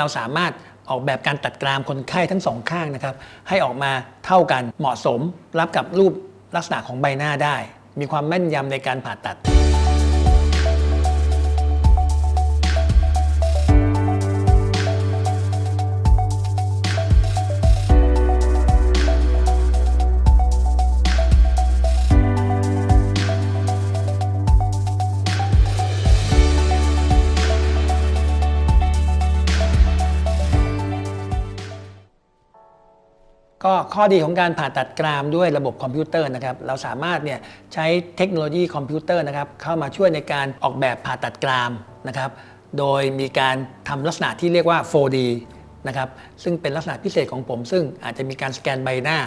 เราสามารถออกแบบการตัดกรามคนไข้ทั้งสองข้างนะครับ ให้ออกมาเท่ากันเหมาะสมรับกับรูปลักษณะของใบหน้าได้ มีความแม่นยำในการผ่าตัด ก็ข้อดีของการผ่าตัดกรามด้วยระบบคอมพิวเตอร์นะครับเราสามารถเนี่ยใช้เทคโนโลยีคอมพิวเตอร์นะครับเข้ามาช่วยในการออกแบบผ่าตัดกรามนะครับโดยมีการทำลักษณะที่เรียกว่า 4D นะครับซึ่งเป็นลักษณะพิเศษของผม ซึ่งอาจจะมีการสแกนใบหน้า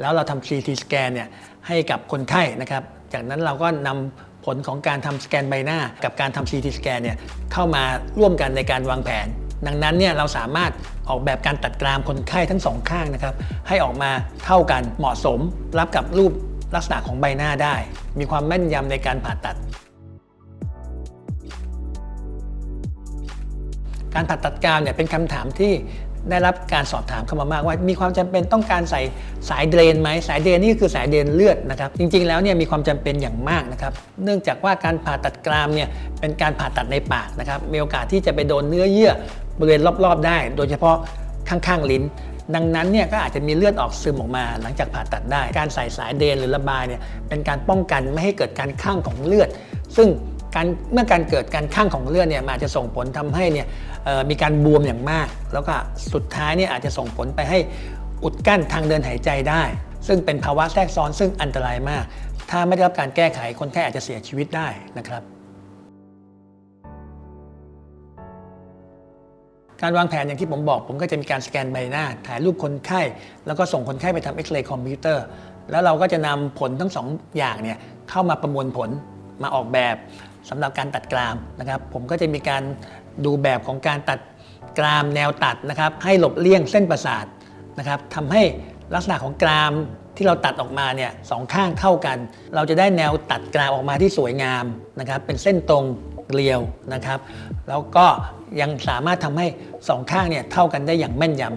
แล้วเราทำ CT สแกนเนี่ยให้กับคนไข้นะครับจากนั้นเราก็นำผลของการทำสแกนใบหน้า กับการทำ CT สแกนเนี่ยเข้ามาร่วมกันในการวางแผน ดังนั้นเนี่ยเราสามารถออกแบบการตัดกรามคนไข้ทั้งสองข้างนะครับให้ออกมาเท่ากันเหมาะสม รับกับรูปลักษณะของใบหน้าได้ มีความแม่นยำในการผ่าตัด การผ่าตัดกรามเนี่ยเป็นคำถามที่ได้รับการสอบถามเข้ามามากว่ามีความจำเป็นต้องการใส่สายเดรนไหมสายเดรนนี่ก็คือสายเดรนเลือดนะครับ จริงๆแล้วเนี่ยมีความจำเป็นอย่างมากนะครับ เนื่องจากว่าการผ่าตัดกรามเนี่ยเป็นการผ่าตัดในปากนะครับมีโอกาสที่จะไปโดนเนื้อเยื่อ บริเวณรอบๆ ได้ โดยเฉพาะข้างๆลิ้น ดังนั้นเนี่ยก็อาจจะมีเลือดออกซึมออกมา หลังจากผ่าตัดได้ การใส่สายเดนหรือระบายเนี่ยเป็นการป้องกันไม่ให้เกิดการข้างของเลือด ซึ่งการเมื่อการเกิดการข้างของเลือดเนี่ยอาจจะส่งผลทำให้เนี่ยมีการบวมอย่างมาก แล้วก็สุดท้ายเนี่ยอาจจะส่งผลไปให้อุดกั้นทางเดินหายใจได้ ซึ่งเป็นภาวะแทรกซ้อนซึ่งอันตรายมาก ถ้าไม่ได้รับการแก้ไขคนไข้อาจจะเสียชีวิตได้นะครับ การวางแผนอย่างที่ผมบอก ผมก็จะมีการสแกนใบหน้า ถ่ายรูปคนไข้ แล้วก็ส่งคนไข้ไปทำเอ็กซเรย์คอมพิวเตอร์ แล้วเราก็จะนำผลทั้งสองอย่างเนี่ยเข้ามาประมวลผลมาออกแบบสำหรับการตัดกรามนะครับ ผมก็จะมีการดูแบบของการตัดกรามแนวตัดนะครับ ให้หลบเลี่ยงเส้นประสาทนะครับทำให้ลักษณะของกรามที่เราตัดออกมาเนี่ยสองข้างเท่ากัน เราจะได้แนวตัดกรามออกมาที่สวยงามนะครับ เป็นเส้นตรง เกลียวนะครับ แล้วก็ยังสามารถทำให้สองข้างเนี่ยเท่ากันได้อย่างแม่นยำ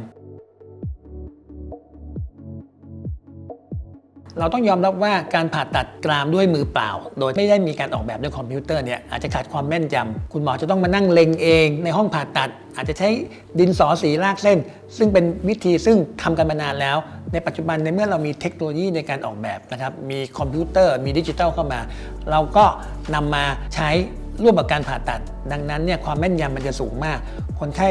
เราต้องยอมรับว่าการผ่าตัดกรามด้วยมือเปล่า โดยไม่ได้มีการออกแบบด้วยคอมพิวเตอร์เนี่ยอาจจะขาดความแม่นยำคุณหมอจะต้องมานั่งเล็งเองในห้องผ่าตัด อาจจะใช้ดินสอสีลากเส้น ซึ่งเป็นวิธีซึ่งทำกันมานานแล้วในปัจจุบันในเมื่อเรามีเทคโนโลยีในการออกแบบนะครับ มีคอมพิวเตอร์ มีดิจิทัลเข้ามา เราก็นำมาใช้ ร่วมกับการผ่าตัด ดังนั้นเนี่ยความแม่นยำมันจะสูงมาก คนไข้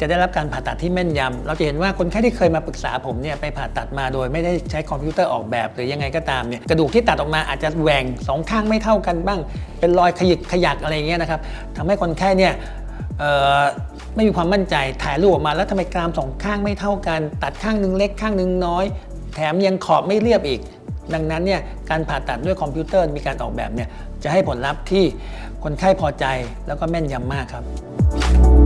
จะได้รับการผ่าตัดที่แม่นยำ เราจะเห็นว่าคนไข้ที่เคยมาปรึกษาผมเนี่ยไปผ่าตัดมาโดยไม่ได้ใช้คอมพิวเตอร์ออกแบบ หรือยังไงก็ตามเนี่ยกระดูกที่ตัดออกมาอาจจะแหว่งสองข้างไม่เท่ากันบ้าง เป็นรอยขยิกขยักอะไรเงี้ยนะครับทำให้คนไข้เนี่ยไม่มีความมั่นใจถ่ายรูปออกมาแล้วทำไมกรามสองข้างไม่เท่ากัน ตัดข้างหนึงเล็กข้างหนึงน้อย แถมยังขอบไม่เรียบอีก ดังนั้นเนี่ยการผ่าตัดด้วยคอมพิวเตอร์มีการออกแบบเนี่ย จะให้ผลลัพธ์ที่คนไข้พอใจแล้วก็แม่นยำมากครับ